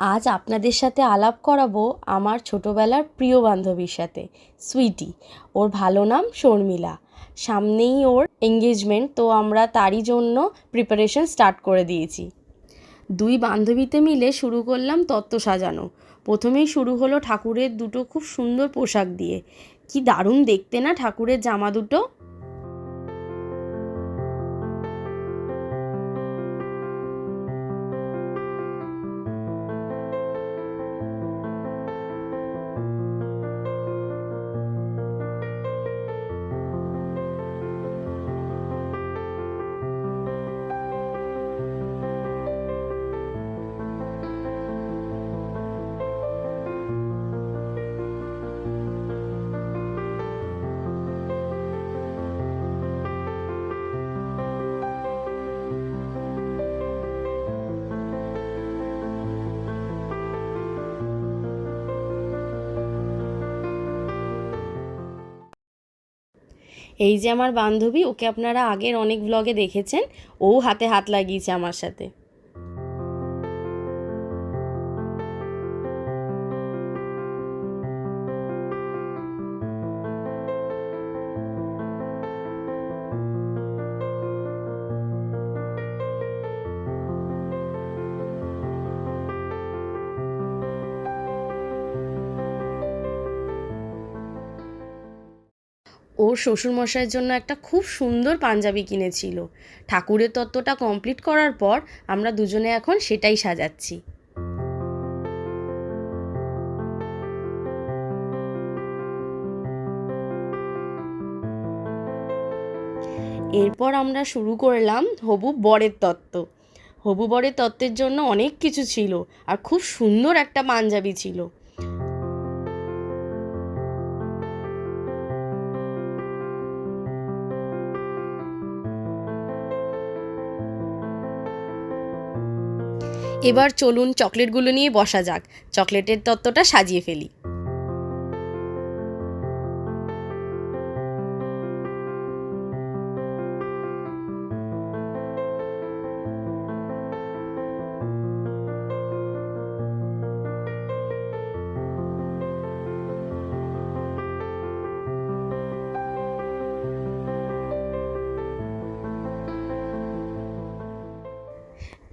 আজ আপনাদের সাথে আলাপ করাবো আমার ছোটোবেলার প্রিয় বান্ধবীর সাথে, সুইটি। ওর ভালো নাম শর্মিলা। সামনেই ওর এঙ্গেজমেন্ট তো আমরা তারই জন্য প্রিপারেশন স্টার্ট করে দিয়েছি। দুই বান্ধবীতে মিলে শুরু করলাম তত্ত্ব সাজানো। প্রথমেই শুরু হলো ঠাকুরের দুটো খুব সুন্দর পোশাক দিয়ে। কি দারুণ দেখতে না ঠাকুরের জামা দুটো? এই যে আমার বান্ধবী, ওকে আপনারা আগের অনেক ব্লগে দেখেছেন, ও হাতে হাত লাগিয়েছে আমার সাথে। ওর শ্বশুরমশাইয়ের জন্য একটা খুব সুন্দর পাঞ্জাবি কিনেছিল। ঠাকুরের তত্ত্বটা কমপ্লিট করার পর আমরা দুজনে এখন সেটাই সাজাচ্ছি। এরপর আমরা শুরু করলাম হবু বরের তত্ত্ব। হবু বরের তত্ত্বের জন্য অনেক কিছু ছিল আর খুব সুন্দর একটা পাঞ্জাবি ছিল। এবার চলুন চকলেটগুলো নিয়ে বসা যাক। চকলেটের তত্ত্বটা সাজিয়ে ফেলি।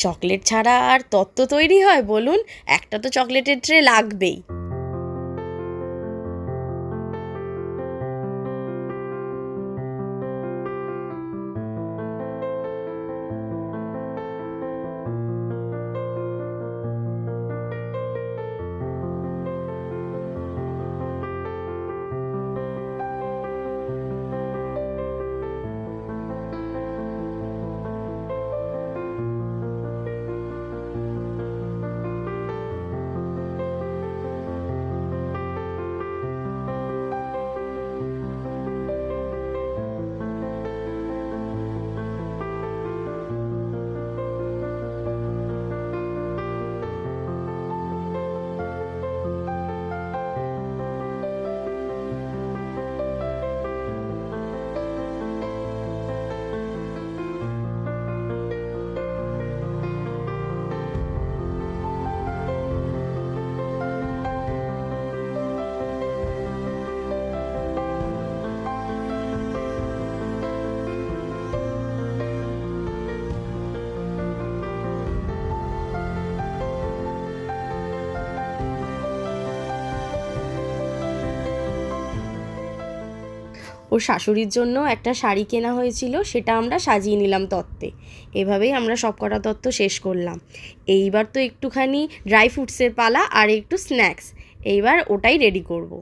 চকলেট ছাড়া আর তত্ত্ব তৈরি হয় বলুন? একটা তো চকলেটের ট্রে লাগবেই। ওর শাশুড়ির জন্য একটা শাড়ি কেনা হয়েছিল, সেটা আমরা সাজিয়ে নিলাম তত্ত্বে। এভাবেই আমরা সব কটা তত্ত্ব শেষ করলাম। এইবার তো একটুখানি ড্রাই ফ্রুটসের পালা আর একটু স্ন্যাক্স। এইবার ওটাই রেডি করব।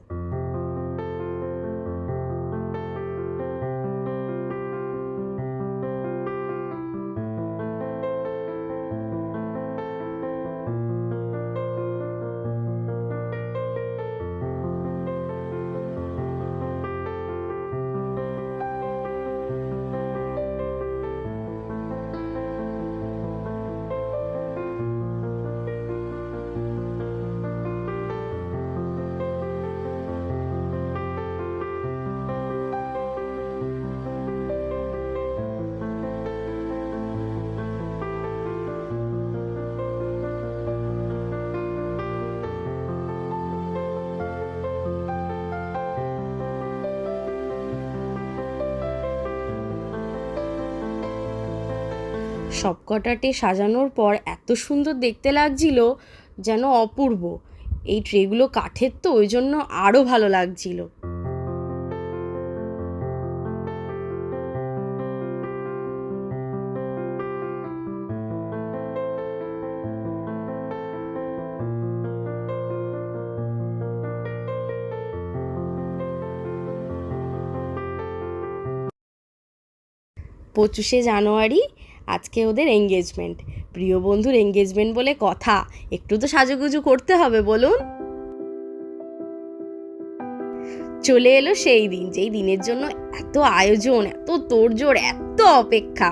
সবকটাটে সাজানোর পর এত সুন্দর দেখতে লাগছিল যেন অপূর্ব। এই ট্রেগুলো কাঠের তো, ওই জন্য আরও ভালো লাগছিল। পঁচিশে জানুয়ারি আজকে ওদের এঙ্গেজমেন্ট প্রিয় বন্ধুর এঙ্গেজমেন্ট বলে কথা। একটু তো সাজুগুজু করতে হবে, বলুন। চলে এলো সেই দিন, যেই দিনের জন্য এত আয়োজন, এত তোড়জোড়, এত অপেক্ষা।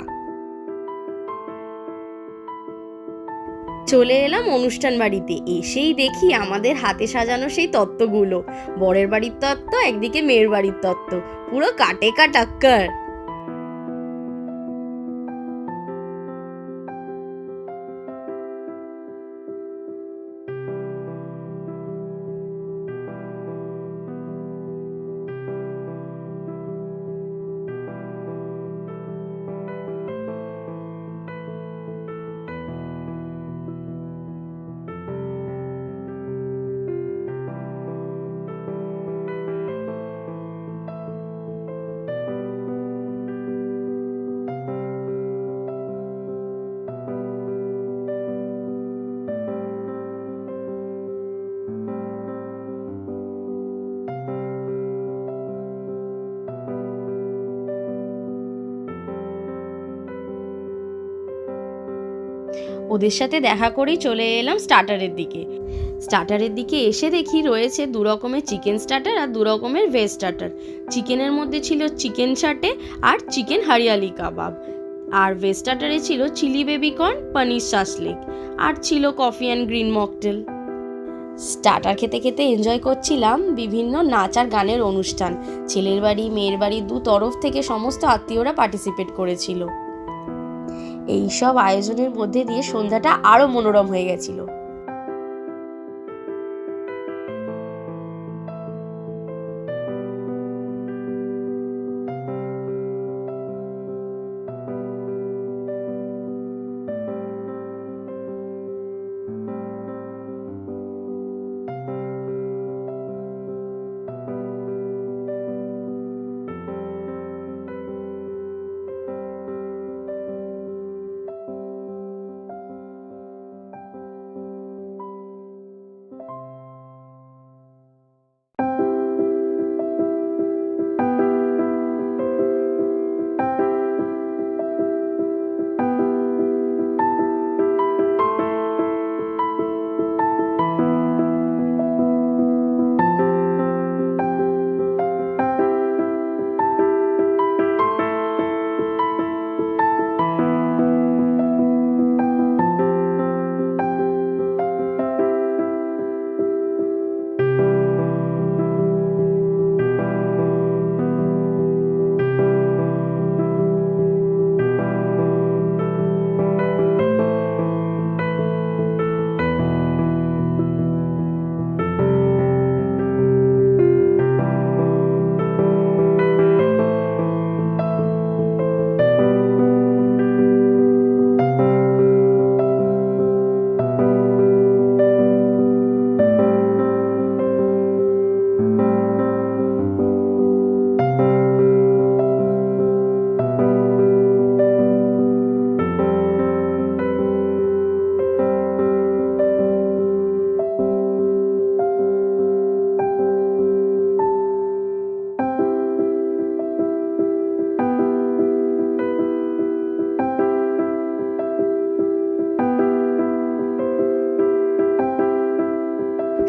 চলে এলাম অনুষ্ঠান বাড়িতে, এসেই দেখি আমাদের হাতে সাজানো সেই তত্ত্বগুলো। বরের বাড়ির তত্ত্ব, একদিকে মেয়ের বাড়ির তত্ত্ব, পুরো কাটে কাটাক্কার। ওদের সাথে দেখা করেই চলে এলাম স্টার্টারের দিকে। স্টার্টারের দিকে এসে দেখি রয়েছে দু রকমের চিকেন স্টার্টার আর দু রকমের ভেজ স্টার্টার। চিকেনের মধ্যে ছিল চিকেন চাটে আর চিকেন হরিয়ালি কাবাব। আর ভেজ স্টার্টারে ছিল chilli baby corn paneer shashlik আর ছিল coffee and green mocktail. Starter খেতে খেতে এনজয় করছিলাম বিভিন্ন নাচ আর গানের অনুষ্ঠান। ছেলের বাড়ি, মেয়ের বাড়ি দু তরফ থেকে সমস্ত আত্মীয়রা পার্টিসিপেট করেছিল। এই সব আয়োজনের মধ্যে দিয়ে সন্ধ্যাটা আরও মনোরম হয়ে গেছিল।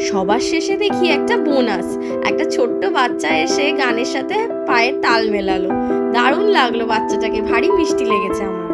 সবার শেষে দেখি একটা বোনাস। একটা ছোট্ট বাচ্চা এসে গানের সাথে পায়ের তাল মেলালো। দারুণ লাগল বাচ্চাটাকে, ভারী মিষ্টি লেগেছে আমার।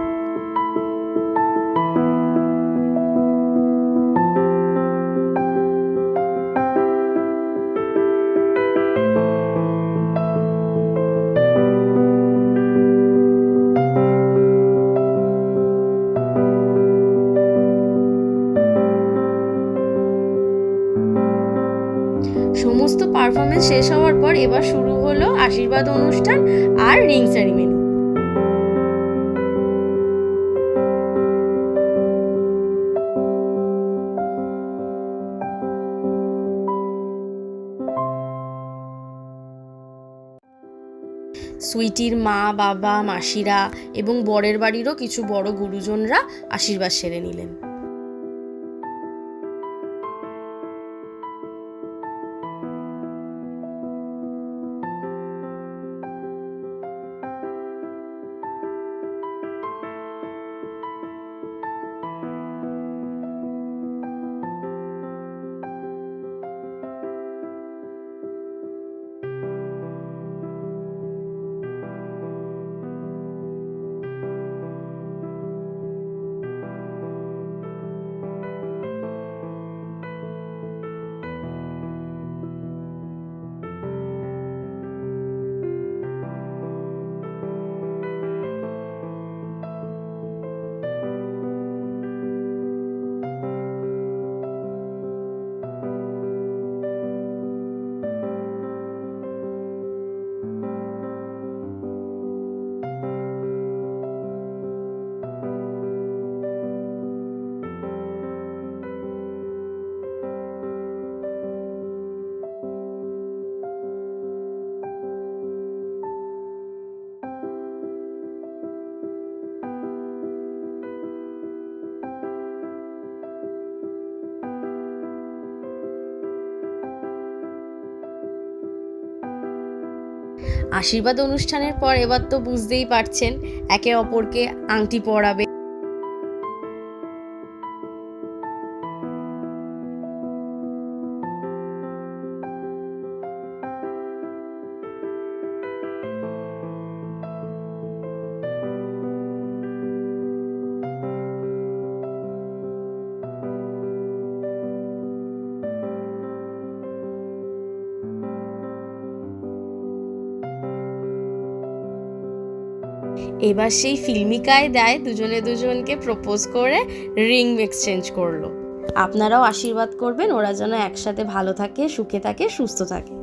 আশীর্বাদ অনুষ্ঠান আর রিং সেরিমনি। সুইটির মা, বাবা, মাসিরা এবং বরের বাড়িরও কিছু বড় গুরুজনরা আশীর্বাদ সেরে নিলেন। আশীর্বাদ অনুষ্ঠানের পর এবার তো বুঝতেই পারছেন একে অপরকে আংটি পরাবে। এবার সেই ফিল্মিকায় দেয় দুজনে দুজনকে প্রপোজ করে রিং এক্সচেঞ্জ করল। আপনারাও আশীর্বাদ করবেন, ওরা যেন একসাথে ভালো থাকে, সুখে থাকে, সুস্থ থাকে।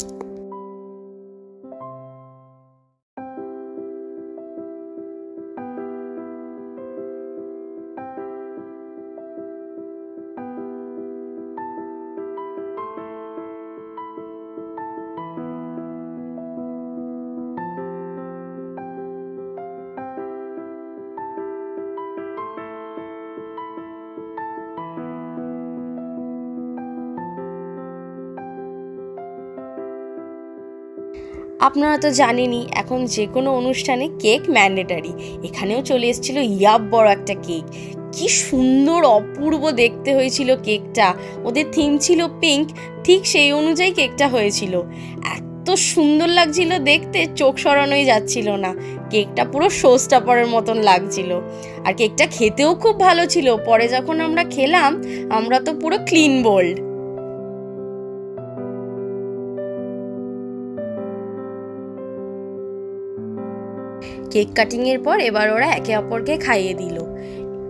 আপনারা তো জানেনই, এখন যে কোনো অনুষ্ঠানে কেক ম্যান্ডেটারি। এখানেও চলে এসেছিল ইয়াব বড় একটা কেক। কি সুন্দর, অপূর্ব দেখতে হয়েছিল কেকটা। ওদের থিম ছিল পিঙ্ক ঠিক সেই অনুযায়ী কেকটা হয়েছিল। এত সুন্দর লাগছিল দেখতে, চোখ সরানোই যাচ্ছিল না। কেকটা পুরো শোস্টাপারের মতন লাগছিল। আর কেকটা খেতেও খুব ভালো ছিল। পরে যখন আমরা খেলাম, আমরা তো পুরো ক্লিন বোল্ড কেক কাটিংয়ের পর এবার ওরা একে অপরকে খাইয়ে দিল।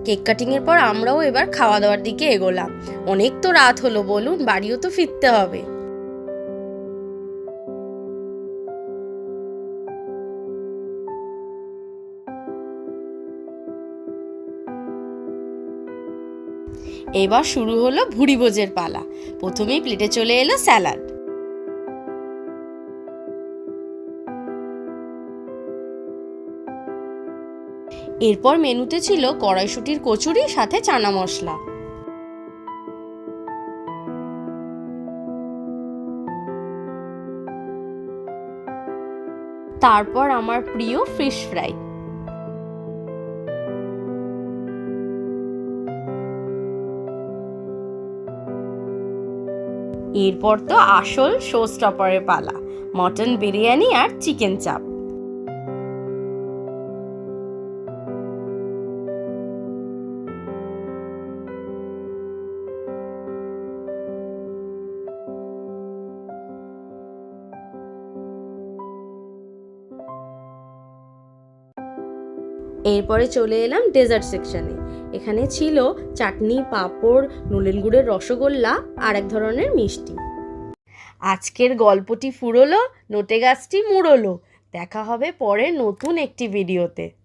কেক কাটিংয়ের পর আমরাও এবার খাওয়া দাওয়ার দিকে এগোলাম। অনেক তো রাত হলো, বলুন, বাড়িও তো ফিরতে হবে। এবার শুরু হলো ভুড়ি ভোজের পালা। প্রথমেই প্লেটে চলে এলো স্যালাড। এরপর মেনুতে ছিল কড়াইশুটির কচুরি, সাথে চানা মশলা। তারপর আমার প্রিয় ফিশ ফ্রাই। এরপর তো আসল শো স্টপারের পালা, মটন বিরিয়ানি আর চিকেন চাপ। এরপরে চলে এলাম ডেজার্ট সেকশানে এখানে ছিল চাটনি, পাঁপড় নুলেন গুড়ের রসগোল্লা আর এক ধরনের মিষ্টি। আজকের গল্পটি ফুরোলো, নোটে গাছটি মুড়লো। দেখা হবে পরে নতুন একটি ভিডিওতে